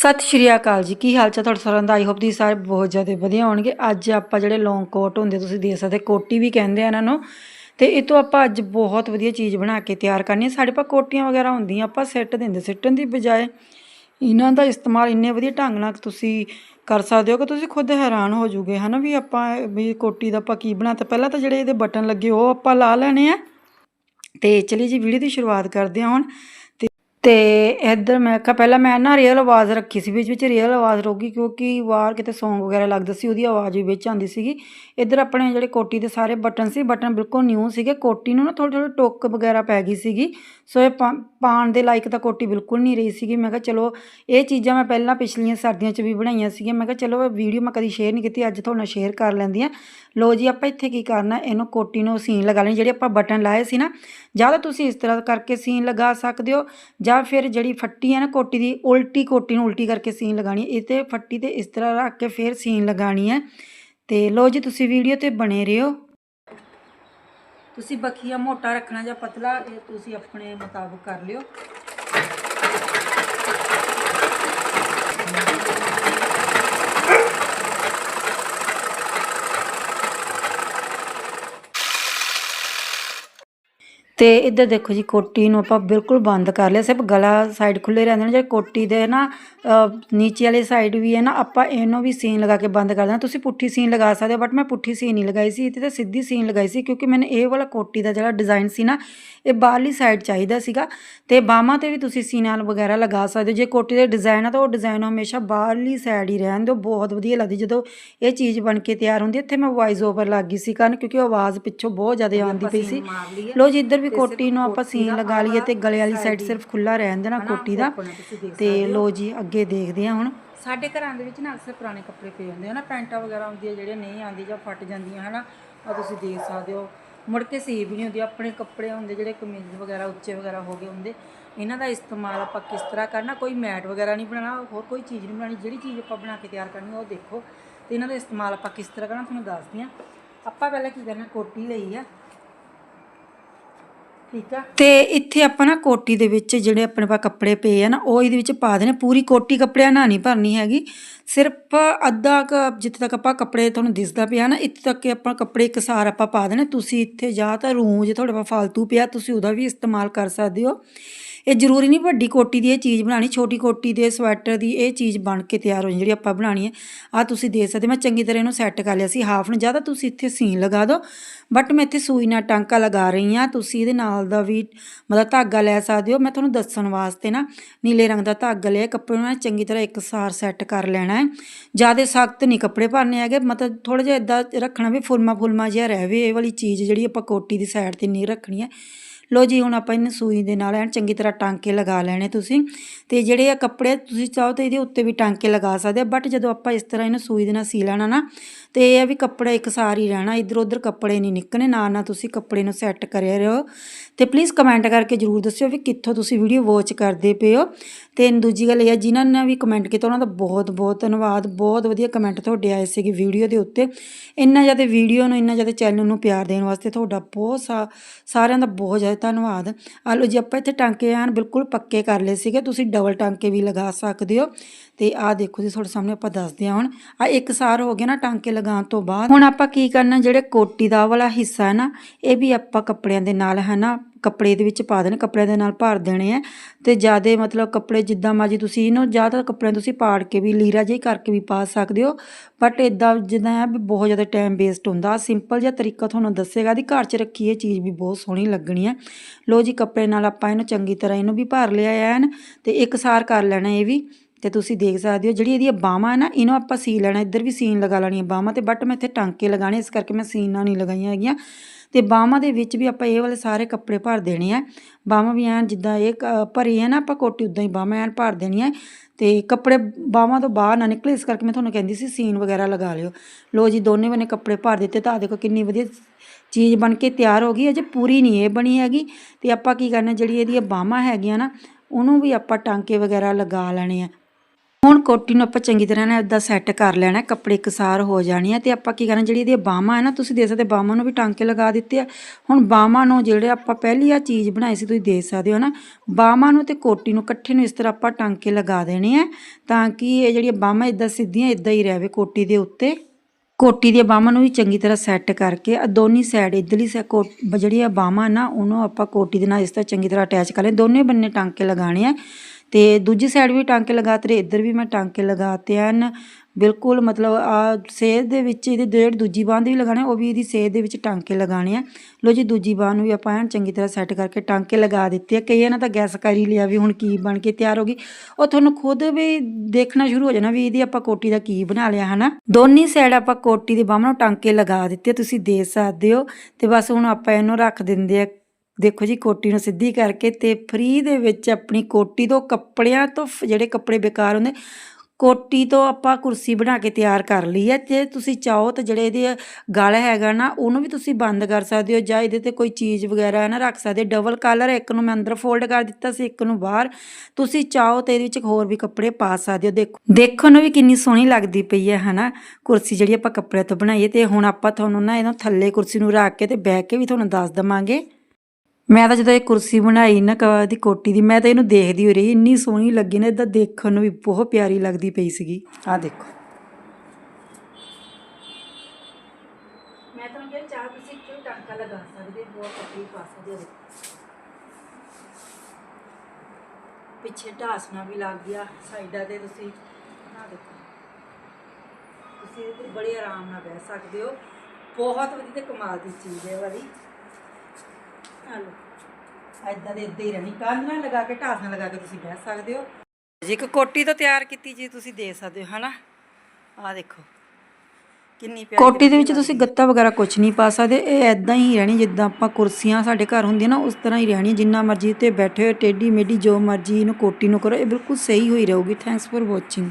ਸਤਿ ਸ਼੍ਰੀ ਅਕਾਲ ਜੀ। ਕੀ ਹਾਲ ਚਾਲ ਤੁਹਾਡਾ ਸਾਰਿਆਂ ਦਾ? ਆਈ ਹੋਪ ਦੀ ਸਾਰੇ ਬਹੁਤ ਜ਼ਿਆਦਾ ਵਧੀਆ ਹੋਣਗੇ। ਅੱਜ ਆਪਾਂ ਜਿਹੜੇ ਲੌਂਗ ਕੋਟ ਹੁੰਦੇ, ਤੁਸੀਂ ਦੇ ਸਕਦੇ ਕੋਟੀ ਵੀ ਕਹਿੰਦੇ ਆ ਇਹਨਾਂ ਨੂੰ। ਤੇ ਇਹ ਤੋਂ ਆਪਾਂ ਅੱਜ ਬਹੁਤ ਵਧੀਆ ਚੀਜ਼ ਬਣਾ ਕੇ ਤਿਆਰ ਕਰਨੀ ਹੈ। ਸਾਡੇ ਪਾ ਕੋਟੀਆਂ ਵਗੈਰਾ ਹੁੰਦੀਆਂ, ਆਪਾਂ ਸਿੱਟ ਦਿੰਦੇ। ਸਿੱਟਣ ਦੀ ਬਜਾਏ ਇਹਨਾਂ ਦਾ ਇਸਤੇਮਾਲ ਇੰਨੇ ਵਧੀਆ ਢੰਗ ਨਾਲ ਤੁਸੀਂ ਕਰ ਸਕਦੇ ਹੋ ਕਿ ਤੁਸੀਂ ਖੁਦ ਹੈਰਾਨ ਹੋ ਜਾਓਗੇ ਹਨਾ ਵੀ ਆਪਾਂ ਵੀ ਕੋਟੀ ਦਾ ਆਪਾਂ ਕੀ ਬਣਾਤਾ। ਪਹਿਲਾਂ ਤਾਂ ਜਿਹੜੇ ਇਹਦੇ ਬਟਨ ਲੱਗੇ, ਉਹ ਆਪਾਂ ਲਾ ਲੈਣੇ ਆ। ਤੇ ਚਲਿਏ ਜੀ, ਵੀਡੀਓ ਦੀ ਸ਼ੁਰੂਆਤ ਕਰਦੇ ਹਾਂ ਹੁਣ। ਤੇ ਇੱਧਰ ਮੈਂ ਕਿਹਾ ਪਹਿਲਾਂ ਮੈਂ ਨਾ ਰੀਅਲ ਆਵਾਜ਼ ਰੱਖੀ ਸੀ, ਵਿੱਚ ਵਿੱਚ ਰੀਅਲ ਆਵਾਜ਼ ਰੋਗੀ ਕਿਉਂਕਿ ਬਾਹਰ ਕਿਤੇ Song ਵਗੈਰਾ ਲੱਗਦਾ ਸੀ, ਉਹਦੀ ਆਵਾਜ਼ ਵੀ ਵਿੱਚ ਆਉਂਦੀ ਸੀਗੀ। ਇੱਧਰ ਆਪਣੇ ਜਿਹੜੇ ਕੋਟੀ ਦੇ ਸਾਰੇ ਬਟਨ ਸੀ ਬਟਨ ਬਿਲਕੁਲ ਨਿਊ ਸੀਗੇ, ਕੋਟੀ ਨੂੰ ਨਾ ਥੋੜੀ ਥੋੜੀ ਟੁੱਕ ਵਗੈਰਾ ਪੈ ਗਈ ਸੀਗੀ। ਸੋ ਇਹ ਪਾ- ਪਾਉਣ ਦੇ ਲਾਇਕ ਤਾਂ ਕੋਟੀ ਬਿਲਕੁਲ ਨਹੀਂ ਰਹੀ ਸੀਗੀ। ਮੈਂ ਕਿਹਾ ਚਲੋ ਇਹ ਚੀਜ਼ਾਂ ਮੈਂ ਪਹਿਲਾਂ ਪਿਛਲੀਆਂ ਸਰਦੀਆਂ 'ਚ ਵੀ ਬਣਾਈਆਂ ਸੀਗੀਆਂ। ਮੈਂ ਕਿਹਾ ਚਲੋ ਵੀਡੀਓ ਮੈਂ ਕਦੀ ਸ਼ੇਅਰ ਨਹੀਂ ਕੀਤੀ, ਅੱਜ ਤੁਹਾਡੇ ਨਾਲ ਸ਼ੇਅਰ ਕਰ ਲੈਂਦੀ ਹਾਂ। ਲੋ ਜੀ, ਆਪਾਂ ਇੱਥੇ ਕੀ ਕਰਨਾ, ਇਹਨੂੰ ਕੋਟੀ ਨੂੰ ਸੀਨ ਲਗਾ ਲੈਣੀ, ਜਿਹੜੇ ਆਪਾਂ ਬਟਨ ਲਾਏ ਸੀ ਨਾ, ਜਾਂ ਤਾਂ ਤੁਸੀਂ ਇਸ ਤਰ੍ਹਾਂ ਕਰਕੇ ਸੀਨ ਲਗਾ ਸਕਦੇ ਹੋ, ਜਾਂ ਫਿਰ ਜਿਹੜੀ ਫੱਟੀ ਹੈ ਨਾ ਕੋਟੀ ਦੀ, ਉਲਟੀ ਕੋਟੀ ਨੂੰ ਉਲਟੀ ਕਰਕੇ ਸੀਨ ਲਗਾਣੀ ਇਹ ਤੇ ਫੱਟੀ ਤੇ ਇਸ ਤਰ੍ਹਾਂ ਰੱਖ ਕੇ ਫਿਰ ਸੀਨ ਲਗਾਣੀ ਹੈ। ਤੇ ਲੋ ਜੀ, ਤੁਸੀਂ ਵੀਡੀਓ ਤੇ ਬਣੇ ਰਹੋ। ਤੁਸੀਂ ਬਖੀਆ ਮੋਟਾ ਰੱਖਣਾ ਜਾਂ ਪਤਲਾ, ਇਹ ਤੁਸੀਂ ਆਪਣੇ ਮੁਤਾਬਕ ਕਰ ਲਿਓ। ਤੇ ਇੱਧਰ ਦੇਖੋ ਜੀ ਕੋਟੀ ਨੂੰ ਆਪਾਂ ਬਿਲਕੁਲ ਬੰਦ ਕਰ ਲਿਆ। ਸਿਰਫ ਗਲਾ ਸਾਈਡ ਖੁੱਲੇ ਰਹਿੰਦੇ ਨੇ ਜਿਹੜੇ ਕੋਟੀ ਦੇ ਨਾ ਨੀਚੇ ਵਾਲੀ ਸਾਈਡ ਵੀ ਹੈ ਨਾ ਆਪਾਂ ਇਹਨੂੰ ਵੀ ਸੀਨ ਲਗਾ ਕੇ ਬੰਦ ਕਰ ਦੇਣਾ ਤੁਸੀਂ ਪੁੱਠੀ ਸੀਨ ਲਗਾ ਸਕਦੇ ਹੋ ਬਟ ਮੈਂ ਪੁੱਠੀ ਸੀਨ ਨਹੀਂ ਲਗਾਈ ਸੀ ਇੱਥੇ ਤੇ ਸਿੱਧੀ ਸੀਨ ਲਗਾਈ ਸੀ ਕਿਉਂਕਿ ਮੈਨੂੰ ਇਹ ਵਾਲਾ ਕੋਟੀ ਦਾ ਜਿਹੜਾ ਡਿਜ਼ਾਈਨ ਸੀ ਨਾ ਇਹ ਬਾਹਰਲੀ ਸਾਈਡ ਚਾਹੀਦਾ ਸੀਗਾ। ਤੇ ਬਾਹਾਂ ਤੇ ਵੀ ਤੁਸੀਂ ਸੀਨਾਂ ਵਗੈਰਾ ਲਗਾ ਸਕਦੇ ਹੋ। ਜੇ ਕੋਟੀ ਦੇ ਡਿਜ਼ਾਈਨ ਆ ਤਾਂ ਉਹ ਡਿਜ਼ਾਈਨ ਹਮੇਸ਼ਾ ਬਾਹਰਲੀ ਸਾਈਡ ਹੀ ਰਹਿਣ ਦਿਓ। ਬਹੁਤ ਵਧੀਆ ਲੱਗਦੀ ਜਦੋਂ ਇਹ ਚੀਜ਼ ਬਣ ਕੇ ਤਿਆਰ ਹੁੰਦੀ। ਇੱਥੇ ਮੈਂ ਵਾਇਸ ਓਵਰ ਲੱਗ ਗਈ ਸੀ ਕਰਨ ਕਿਉਂਕਿ ਆਵਾਜ਼ ਪਿੱਛੋਂ ਬਹੁਤ ਜ਼ਿਆਦਾ ਆਉਂਦੀ ਪਈ ਸੀ। ਲੋ ਜੀ ਇੱਧਰ ਵੀ ਕੋਟੀ ਨੂੰ ਆਪਾਂ ਸੀਨ ਲਗਾ ਲਈਏ ਤੇ ਗਲੇ ਵਾਲੀ ਸਾਈਡ ਸਿਰਫ ਖੁੱਲਾ ਰਹਿਣ ਦੇਣਾ ਕੋਟੀ ਦਾ। ਤੇ ਲੋ ਜੀ ਅੱਗੇ ਦੇਖਦੇ ਹਾਂ ਹੁਣ। ਸਾਡੇ ਘਰਾਂ ਦੇ ਵਿੱਚ ਨਾ ਅਕਸਰ ਪੁਰਾਣੇ ਕੱਪੜੇ ਪਏ ਹੁੰਦੇ ਆ ਨਾ ਪੈਂਟਾਂ ਵਗੈਰਾ ਹੁੰਦੀਆਂ ਜਿਹੜੀਆਂ ਨਹੀਂ ਆਉਂਦੀ ਜਾਂ ਫਟ ਜਾਂਦੀਆਂ ਹਨਾ? ਆ ਤੁਸੀਂ ਦੇਖ ਸਕਦੇ ਹੋ। ਮੁੜ ਕੇ ਸੀ ਵੀ ਨਹੀਂ ਹੁੰਦੀ ਆਪਣੇ ਕੱਪੜੇ ਹੁੰਦੇ ਜਿਹੜੇ ਕਮੀਜ਼ ਵਗੈਰਾ ਉੱਚੇ ਵਗੈਰਾ ਹੋ ਗਏ ਹੁੰਦੇ। ਇਹਨਾਂ ਦਾ ਇਸਤੇਮਾਲ ਆਪਾਂ ਕਿਸ ਤਰ੍ਹਾਂ ਕਰਨਾ? ਕੋਈ ਮੈਟ ਵਗੈਰਾ ਨਹੀਂ ਬਣਾਉਣਾ ਹੋਰ ਕੋਈ ਚੀਜ਼ ਨਹੀਂ ਬਣਾਉਣੀ। ਜਿਹੜੀ ਚੀਜ਼ ਆਪਾਂ ਬਣਾ ਕੇ ਤਿਆਰ ਕਰਨੀ ਉਹ ਦੇਖੋ। ਤੇ ਇਹਨਾਂ ਦਾ ਇਸਤੇਮਾਲ ਆਪਾਂ ਕਿਸ ਤਰ੍ਹਾਂ ਕਰਨਾ? ਤੁਹਾਨੂੰ ਦੱਸਦੀ ਹਾਂ। ਆਪਾਂ ਪਹਿਲਾਂ ਕੀ ਕਰਨਾ? ਕੋਟੀ ਲਈ ਆ। ਠੀਕ ਆ। ਤੇ ਇੱਥੇ ਆਪਾਂ ਨਾ ਕੋਟੀ ਦੇ ਵਿੱਚ ਜਿਹੜੇ ਆਪਣੇ ਪਾ ਕੱਪੜੇ ਪਏ ਆ ਨਾ, ਉਹ ਇਹਦੇ ਵਿੱਚ ਪਾ ਦੇਣੇ। ਪੂਰੀ ਕੋਟੀ ਕੱਪੜਿਆਂ ਨਾਲ ਨਹੀਂ ਭਰਨੀ ਹੈਗੀ। ਸਿਰਫ ਅੱਧਾ ਕ ਜਿੱਥੇ ਤੱਕ ਆਪਾਂ ਕੱਪੜੇ ਤੁਹਾਨੂੰ ਦਿਸਦਾ ਪਿਆ ਨਾ, ਇੱਥੇ ਤੱਕ ਹੀ ਆਪਾਂ ਕੱਪੜੇ ਇਕਸਾਰ ਆਪਾਂ ਪਾ ਦੇਣੇ। ਤੁਸੀਂ ਇੱਥੇ ਜਾਂ ਤਾਂ ਰੂੰ ਤੁਹਾਡੇ ਪਾ ਫालतू ਪਿਆ, ਤੁਸੀਂ ਉਹਦਾ ਵੀ ਇਸਤੇਮਾਲ ਕਰ ਸਕਦੇ ਹੋ। ਇਹ ਜ਼ਰੂਰੀ ਨਹੀਂ ਵੱਡੀ ਕੋਟੀ ਦੀ ਇਹ ਚੀਜ਼ ਬਣਾਣੀ ਛੋਟੀ ਕੋਟੀ ਦੇ ਸਵੈਟਰ ਦੀ ਇਹ ਚੀਜ਼ ਬਣ ਕੇ ਤਿਆਰ ਹੋ ਜਿਹੜੀ ਆਪਾਂ ਬਣਾਣੀ ਹੈ। ਆ ਤੁਸੀਂ ਦੇਖ ਸਕਦੇ ਮੈਂ ਚੰਗੀ ਤਰ੍ਹਾਂ ਇਹਨੂੰ ਸੈੱਟ ਕਰ ਲਿਆ ਸੀ, ਹਾਫ ਨੂੰ। ਤਾਂ ਤੁਸੀਂ ਇੱਥੇ ਸੀਨ ਲਗਾ ਦਿਓ। ਬਟ ਮੈਂ ਇੱਥੇ ਸੂਈ ਨਾਲ ਟਾਂਕਾ ਲਗਾ ਰਹੀ ਹਾਂ। ਤੁਸੀਂ ਇਹਦੇ ਨਾਲ ਦਾ ਵੀ ਮਤਲਬ ਧਾਗਾ ਲੈ ਸਕਦੇ ਹੋ। ਮੈਂ ਤੁਹਾਨੂੰ ਦੱਸਣ ਵਾਸਤੇ ਨਾ ਨੀਲੇ ਰੰਗ ਦਾ ਧਾਗਾ ਲਿਆ, ਕੱਪੜੇ ਨੂੰ ਨਾ ਚੰਗੀ ਤਰ੍ਹਾਂ ਇੱਕ ਸਾਰ ਸੈੱਟ ਕਰ ਲੈਣਾ ਹੈ। ਜ਼ਿਆਦਾ ਸਖਤ ਨਹੀਂ ਕੱਪੜੇ ਭਰਨੇ ਹੈਗੇ, ਮਤਲਬ ਥੋੜਾ ਜਿਹਾ ਇਦਾਂ ਰੱਖਣਾ ਵੀ ਫੁਲਮਾ ਫੁਲਮਾ ਜਿਹਾ ਰਹਿਵੇ ਇਹ ਵਾਲੀ ਚੀਜ਼ ਜਿਹੜੀ ਆਪਾਂ ਕੋਟੀ ਦੀ ਸਾਈਡ ਤੇ ਨਹੀਂ ਰੱਖਣੀ ਹੈ। ਲੋ ਜੀ, ਹੁਣ ਆਪਾਂ ਇਹਨੂੰ ਸੂਈ ਦੇ ਨਾਲ ਐਨ ਚੰਗੀ ਤਰ੍ਹਾਂ ਟਾਂਕੇ ਲਗਾ ਲੈਣੇ ਤੁਸੀਂ। ਤੇ ਜਿਹੜੇ ਆ ਕੱਪੜੇ ਤੁਸੀਂ ਚਾਹੋ ਤਾਂ ਇਹਦੇ ਉੱਤੇ ਵੀ ਟਾਂਕੇ ਲਗਾ ਸਕਦੇ ਆ ਬਟ ਜਦੋਂ ਆਪਾਂ ਇਸ ਤਰ੍ਹਾਂ ਇਹਨੂੰ ਸੂਈ ਦੇ ਨਾਲ ਸੀ ਲੈਣਾ ਨਾ, ਤੇ ਇਹ ਆ ਵੀ ਕੱਪੜਾ ਇੱਕਸਾਰ ਹੀ ਰਹਿਣਾ ਇੱਧਰ ਉੱਧਰ ਕੱਪੜੇ ਨਹੀਂ ਨਿਕਲਣੇ, ਨਾ ਨਾ ਤੁਸੀਂ ਕੱਪੜੇ ਨੂੰ ਸੈੱਟ ਕਰਿਆ ਰਹੋ। ਤੇ ਪਲੀਜ਼ ਕਮੈਂਟ ਕਰਕੇ ਜਰੂਰ ਦੱਸਿਓ ਵੀ ਕਿੱਥੋਂ ਤੁਸੀਂ ਵੀਡੀਓ ਵਾਚ ਕਰਦੇ ਪਏ ਹੋ। ਤੇ ਦੂਜੀ ਗੱਲ ਇਹ ਆ, ਜਿਨ੍ਹਾਂ ਨੇ ਵੀ ਕਮੈਂਟ ਕੀਤਾ, ਉਹਨਾਂ ਦਾ ਬਹੁਤ ਬਹੁਤ ਧੰਨਵਾਦ। ਬਹੁਤ ਵਧੀਆ ਕਮੈਂਟ ਤੁਹਾਡੇ ਆਏ ਸੀਗੇ ਵੀਡੀਓ ਦੇ ਉੱਤੇ। ਇੰਨਾ ਜ਼ਿਆਦਾ ਵੀਡੀਓ ਨੂੰ, ਇੰਨਾ ਜ਼ਿਆਦਾ ਚੈਨਲ ਨੂੰ ਪਿਆਰ ਦੇਣ ਵਾਸਤੇ ਤੁਹਾਡਾ ਬਹੁਤ ਸਾ, ਸਾਰਿਆਂ ਦਾ ਬਹੁਤ ਜ਼ਿਆਦਾ ਧੰਨਵਾਦ। ਆ ਲਓ ਜੀ, ਆਪਾਂ ਇੱਥੇ ਟਾਂਕੇ ਆਣ ਬਿਲਕੁਲ ਪੱਕੇ ਕਰ ਲਏ ਸੀਗੇ। ਤੁਸੀਂ ਡਬਲ ਟਾਂਕੇ ਵੀ ਲਗਾ ਸਕਦੇ ਹੋ। ਤੇ ਆਹ ਦੇਖੋ ਜੀ, ਤੁਹਾਡੇ ਸਾਹਮਣੇ ਆਪਾਂ ਦੱਸਦੇ ਹਾਂ ਹੁਣ। ਆ ਇੱਕ ਸਾਰ ਹੋ ਗਿਆ ਨਾ ਟਾਂਕੇ ਲਗਾਉਣ ਤੋਂ ਬਾਅਦ। ਹੁਣ ਆਪਾਂ ਕੀ ਕਰਨਾ, ਜਿਹੜੇ ਕੋਟੀ ਦਾ ਵਾਲਾ ਹਿੱਸਾ ਹੈ ਨਾ, ਇਹ ਵੀ ਆਪਾਂ ਕੱਪੜਿਆਂ ਦੇ ਨਾਲ ਹੈ ਨਾ ਕੱਪੜੇ ਦੇ ਵਿੱਚ ਪਾ ਦੇਣੇ, ਕੱਪੜਿਆਂ ਦੇ ਨਾਲ ਭਰ ਦੇਣੇ ਆ। ਤੇ ਜਿਆਦੇ ਮਤਲਬ ਕੱਪੜੇ ਜਿੱਦਾਂ ਮਰਜ਼ੀ ਤੁਸੀਂ ਇਹਨੂੰ ਜ਼ਿਆਦਾ ਕੱਪੜਿਆਂ ਤੁਸੀਂ ਪਾੜ ਕੇ ਵੀ ਲੀਰਾ ਜਿਹਾ ਕਰਕੇ ਵੀ ਪਾ ਸਕਦੇ ਹੋ। ਬਟ ਇਦਾਂ ਜਿੱਦਾਂ ਹੈ ਵੀ ਬਹੁਤ ਜ਼ਿਆਦਾ ਟਾਈਮ ਵੇਸਟ ਹੁੰਦਾ। ਸਿੰਪਲ ਜਿਹਾ ਤਰੀਕਾ ਤੁਹਾਨੂੰ ਦੱਸੇਗਾ ਦੀ ਘਰ 'ਚ ਰੱਖੀ ਇਹ ਚੀਜ਼ ਵੀ ਬਹੁਤ ਸੋਹਣੀ ਲੱਗਣੀ ਹੈ ਲੋ ਜੀ, ਕੱਪੜੇ ਨਾਲ ਆਪਾਂ ਇਹਨੂੰ ਚੰਗੀ ਤਰ੍ਹਾਂ ਇਹਨੂੰ ਵੀ ਭਰ ਲਿਆ ਐਨ, ਤੇ ਇੱਕ ਸਾਰ ਕਰ ਲੈਣਾ ਇਹ ਵੀ। ਤੇ ਤੁਸੀਂ ਦੇਖ ਸਕਦੇ ਹੋ ਜਿਹੜੀ ਇਹਦੀਆਂ ਬਾਹਾਂ ਹੈ ਨਾ, ਇਹਨੂੰ ਆਪਾਂ ਸੀ ਲੈਣਾ, ਇੱਧਰ ਵੀ ਸੀਨ ਲਗਾ ਲੈਣੀ ਹੈ ਬਾਹਾਂ ਤੇ ਬਟ ਮੈਂ ਇੱਥੇ ਟਾਂਕੇ ਲਗਾਣੇ ਇਸ ਕਰਕੇ ਮੈਂ ਸੀਨਾਂ ਨਹੀਂ ਲਗਾਈਆਂ ਹੈਗੀਆਂ। ਤੇ ਬਾਹਾਂ ਦੇ ਵਿੱਚ ਵੀ ਆਪਾਂ ਇਹ ਵਾਲੇ ਸਾਰੇ ਕੱਪੜੇ ਭਰ ਦੇਣੇ ਆ। ਬਾਹਾਂ ਵੀ ਐਨ ਜਿੱਦਾਂ ਇਹ ਕ- ਭਰੀ ਹੈ ਨਾ, ਆਪਾਂ ਕੋਟੀ ਉਦਾਂ ਹੀ ਬਾਹਾਂ ਐਨ ਭਰ ਦੇਣੀਆਂ। ਤੇ ਕੱਪੜੇ ਬਾਹਾਂ ਤੋਂ ਬਾਹਰ ਨਾ ਨਿਕਲੇ, ਇਸ ਕਰਕੇ ਮੈਂ ਤੁਹਾਨੂੰ ਕਹਿੰਦੀ ਸੀ ਸੀਨ ਵਗੈਰਾ ਲਗਾ ਲਿਓ। ਲੋ ਜੀ, ਦੋਨੇ ਬਨੇ ਕੱਪੜੇ ਭਰ ਦਿੱਤੇ, ਤਾਂ ਦੇਖੋ ਕਿੰਨੀ ਵਧੀਆ ਚੀਜ਼ ਬਣ ਕੇ ਤਿਆਰ ਹੋ ਗਈ, ਅਜੇ ਪੂਰੀ ਨਹੀਂ ਇਹ ਬਣੀ ਹੈਗੀ। ਤੇ ਆਪਾਂ ਕੀ ਕਰਨਾ ਜਿਹੜੀ ਇਹਦੀਆਂ ਬਾਹਾਂ ਹੈਗੀਆਂ ਨਾ, ਉਹਨੂੰ ਵੀ ਆਪਾਂ ਟਾਂਕੇ ਵਗੈਰਾ ਲਗਾ ਲੈਣੇ ਆ। ਹੁਣ ਕੋਟੀ ਨੂੰ ਆਪਾਂ ਚੰਗੀ ਤਰ੍ਹਾਂ ਨਾਲ ਇਦਾਂ ਸੈੱਟ ਕਰ ਲੈਣਾ, ਕੱਪੜੇ ਇਕਸਾਰ ਹੋ ਜਾਣੇ ਆ ਤੇ ਆਪਾਂ ਕੀ ਕਰਨਾ, ਜਿਹੜੀ ਇਹਦੀਆਂ ਬਾਹਾਂ ਹੈ ਨਾ, ਤੁਸੀਂ ਦੇ ਸਕਦੇ ਬਾਹਾਂ ਨੂੰ ਵੀ ਟਾਂਕੇ ਲਗਾ ਦਿੱਤੇ ਆ। ਹੁਣ ਬਾਹਾਂ ਨੂੰ ਜਿਹੜੇ ਆਪਾਂ ਪਹਿਲੀ ਆ ਚੀਜ਼ ਬਣਾਈ ਸੀ, ਤੁਸੀਂ ਦੇ ਸਕਦੇ ਹੋ ਨਾ, ਬਾਹਾਂ ਨੂੰ ਤੇ ਕੋਟੀ ਨੂੰ ਇਕੱਠੇ ਨੂੰ ਇਸ ਤਰ੍ਹਾਂ ਆਪਾਂ ਟਾਂਕੇ ਲਗਾ ਦੇਣੇ ਆ, ਤਾਂ ਕਿ ਇਹ ਜਿਹੜੀਆਂ ਬਾਹਾਂ ਇਦਾਂ ਸਿੱਧੀਆਂ ਇਦਾਂ ਹੀ ਰਹਿਵੇ ਕੋਟੀ ਦੇ ਉੱਤੇ। ਕੋਟੀ ਦੀਆਂ ਬਾਹਾਂ ਨੂੰ ਵੀ ਚੰਗੀ ਤਰ੍ਹਾਂ ਸੈੱਟ ਕਰਕੇ ਆ ਦੋਨੀ ਸਾਈਡ ਇਧਰਲੀ ਸੈ ਕੋ ਜਿਹੜੀ ਆ ਬਾਹਾਂ ਨਾ, ਉਹਨੂੰ ਆਪਾਂ ਕੋਟੀ ਦੇ ਨਾਲ ਇਸ ਤਰ੍ਹਾਂ ਚੰਗੀ ਤਰ੍ਹਾਂ ਅਟੈਚ ਕਰ ਲੈ ਦੋਨੇ ਬੰਨੇ ਟਾਂਕੇ ਲਗਾਣੇ ਆ। ਤੇ ਦੂਜੀ ਸਾਈਡ ਵੀ ਟਾਂਕੇ ਲਗਾਤੇ ਰਹੇ ਇੱਧਰ ਵੀ ਮੈਂ ਟਾਂਕੇ ਲਗਾਤੇ ਹਨ। ਬਿਲਕੁਲ ਮਤਲਬ ਆ ਸੇਧ ਦੇ ਵਿੱਚ ਇਹਦੇ ਜਿਹੜੀ ਦੂਜੀ ਬਾਂਹ ਦੇ ਵੀ ਲਗਾਣੇ ਉਹ ਵੀ ਇਹਦੀ ਸੇਧ ਦੇ ਵਿੱਚ ਟਾਂਕੇ ਲਗਾਣੇ ਆ। ਲੋ ਜੀ, ਦੂਜੀ ਬਾਂਹ ਨੂੰ ਵੀ ਆਪਾਂ ਐਨ ਚੰਗੀ ਤਰ੍ਹਾਂ ਸੈੱਟ ਕਰਕੇ ਟਾਂਕੇ ਲਗਾ ਦਿੱਤੇ ਆ। ਕਈਆਂ ਨੇ ਤਾਂ ਗੈਸ ਕਰ ਹੀ ਲਿਆ ਵੀ ਹੁਣ ਕੀ ਬਣ ਕੇ ਤਿਆਰ ਹੋ ਗਈ। ਉਹ ਤੁਹਾਨੂੰ ਖੁਦ ਵੀ ਦੇਖਣਾ ਸ਼ੁਰੂ ਹੋ ਜਾਣਾ ਵੀ ਇਹਦੀ ਆਪਾਂ ਕੋਟੀ ਦਾ ਕੀ ਬਣਾ ਲਿਆ, ਹਨਾ? ਦੋਨੀ ਸਾਈਡ ਆਪਾਂ ਕੋਟੀ ਦੇ ਬਾਹਾਂ ਨੂੰ ਟਾਂਕੇ ਲਗਾ ਦਿੱਤੇ ਤੁਸੀਂ ਦੇ ਸਕਦੇ ਹੋ। ਤੇ ਬਸ ਹੁਣ ਆਪਾਂ ਇਹਨੂੰ ਰੱਖ ਦਿੰਦੇ ਆ ਦੇਖੋ ਜੀ ਕੋਟੀ ਨੂੰ ਸਿੱਧੀ ਕਰਕੇ ਤੇ ਫ੍ਰੀ ਦੇ ਵਿੱਚ ਆਪਣੀ ਕੋਟੀ ਤੋਂ ਕੱਪੜਿਆਂ ਤੋਂ ਜਿਹੜੇ ਕੱਪੜੇ ਬੇਕਾਰ ਹੁੰਦੇ, ਕੋਟੀ ਤੋਂ ਆਪਾਂ ਕੁਰਸੀ ਬਣਾ ਕੇ ਤਿਆਰ ਕਰ ਲਈ ਹੈ। ਜੇ ਤੁਸੀਂ ਚਾਹੋ ਤਾਂ ਜਿਹੜੇ ਇਹਦੇ ਗਲ ਹੈਗਾ ਨਾ, ਉਹਨੂੰ ਵੀ ਤੁਸੀਂ ਬੰਦ ਕਰ ਸਕਦੇ ਹੋ ਜਾਂ ਇਹਦੇ ਤੇ ਕੋਈ ਚੀਜ਼ ਵਗੈਰਾ ਨਾ ਰੱਖ ਸਕਦੇ। ਡਬਲ ਕਲਰ ਇੱਕ ਨੂੰ ਮੈਂ ਅੰਦਰ ਫੋਲਡ ਕਰ ਦਿੱਤਾ ਸੀ, ਇੱਕ ਨੂੰ ਬਾਹਰ। ਤੁਸੀਂ ਚਾਹੋ ਤਾਂ ਇਹਦੇ ਵਿੱਚ ਹੋਰ ਵੀ ਕੱਪੜੇ ਪਾ ਸਕਦੇ ਹੋ। ਦੇਖੋ, ਦੇਖਣ ਨੂੰ ਵੀ ਕਿੰਨੀ ਸੋਹਣੀ ਲੱਗਦੀ ਪਈ ਹੈ, ਹਨਾ? ਕੁਰਸੀ ਜਿਹੜੀ ਆਪਾਂ ਕੱਪੜੇ ਤੋਂ ਬਣਾਈਏ ਹੈ ਤੇ ਹੁਣ ਆਪਾਂ ਤੁਹਾਨੂੰ ਨਾ ਇਹਨੂੰ ਥੱਲੇ ਕੁਰਸੀ ਨੂੰ ਰੱਖ ਕੇ ਤੇ ਬਹਿ ਕੇ ਵੀ ਤੁਹਾਨੂੰ ਦੱਸ ਦਵਾਂਗੇ। ਮੈਂ ਤਾਂ ਜਦੋਂ ਇਹ ਕੁਰਸੀ ਬਣਾਈ ਨਾ ਕ- ਦੀ ਕੋਟੀ ਦੀ, ਮੈਂ ਤਾਂ ਇਹਨੂੰ ਦੇਖਦੀ ਹੋ ਰਹੀ, ਇੰਨੀ ਸੋਹਣੀ ਲੱਗੀ ਨਾ ਇਦਾਂ ਦੇਖਣ ਨੂੰ ਵੀ ਬਹੁਤ ਪਿਆਰੀ ਲੱਗਦੀ ਪਈ ਸੀਗੀ। ਆਹ ਦੇਖੋ। ਮੈਂ ਤਾਂ ਕਿਹਾ, ਚਾਹ ਤੁਸੀਂ ਕਿਉਂ ਟਾਂਕਾ ਲਗਾ ਸਕਦੇ ਹੋ ਕੱਪੜੇ ਪਾ ਸਕਦੇ ਹੋ ਪਿੱਛੇ ਢਾਸਣਾ ਵੀ ਲੱਗ ਗਿਆ, ਸਾਈਡਾਂ ਤੇ ਤੁਸੀਂ, ਆਹ ਦੇਖੋ। ਤੁਸੀਂ ਇਹਦੇ ਤੇ ਬੜੇ ਆਰਾਮ ਨਾਲ ਬਹਿ ਸਕਦੇ ਹੋ। ਬਹੁਤ ਵਧੀਆ ਤੇ ਕਮਾਲ ਦੀ ਚੀਜ਼ ਹੈ ਇਹ ਵਾਲੀ। ਹਲੋ ਐਦਾਂ ਦੇ ਇੱਦਾਂ ਹੀ ਰਹਿਣੀ। ਕੰਧ ਨਾਲ ਲਗਾ ਕੇ ਢਾਸ ਨਾਲ ਲਗਾ ਕੇ ਤੁਸੀਂ ਬਹਿ ਸਕਦੇ ਹੋ। ਜੀ ਇੱਕ ਕੋਟੀ ਤੋਂ ਤਿਆਰ ਕੀਤੀ ਜੀ ਤੁਸੀਂ ਦੇ ਸਕਦੇ ਹੋ ਹਨਾ? ਆਹ ਦੇਖੋ। ਕਿੰਨੀ ਪਿਆਰੀ ਕੋਟੀ ਦੇ ਵਿੱਚ ਤੁਸੀਂ ਗੱਤਾ ਵਗੈਰਾ ਕੁਝ ਨਹੀਂ ਪਾ ਸਕਦੇ। ਇਹ ਐਦਾਂ ਹੀ ਰਹਿਣੀ ਜਿੱਦਾਂ ਆਪਾਂ ਕੁਰਸੀਆਂ ਸਾਡੇ ਘਰ ਹੁੰਦੀਆਂ ਨਾ ਉਸ ਤਰ੍ਹਾਂ ਹੀ ਰਹਿਣੀ। ਜਿੰਨਾ ਮਰਜ਼ੀ ਤੇ ਬੈਠੇ ਹੋ ਟੇਢੀ ਮੇਢੀ ਜੋ ਮਰਜ਼ੀ ਇਹਨੂੰ ਕੋਟੀ ਨੂੰ ਕਰੋ। ਇਹ ਬਿਲਕੁਲ ਸਹੀ ਹੋਈ ਰਹੂਗੀ। Thanks for watching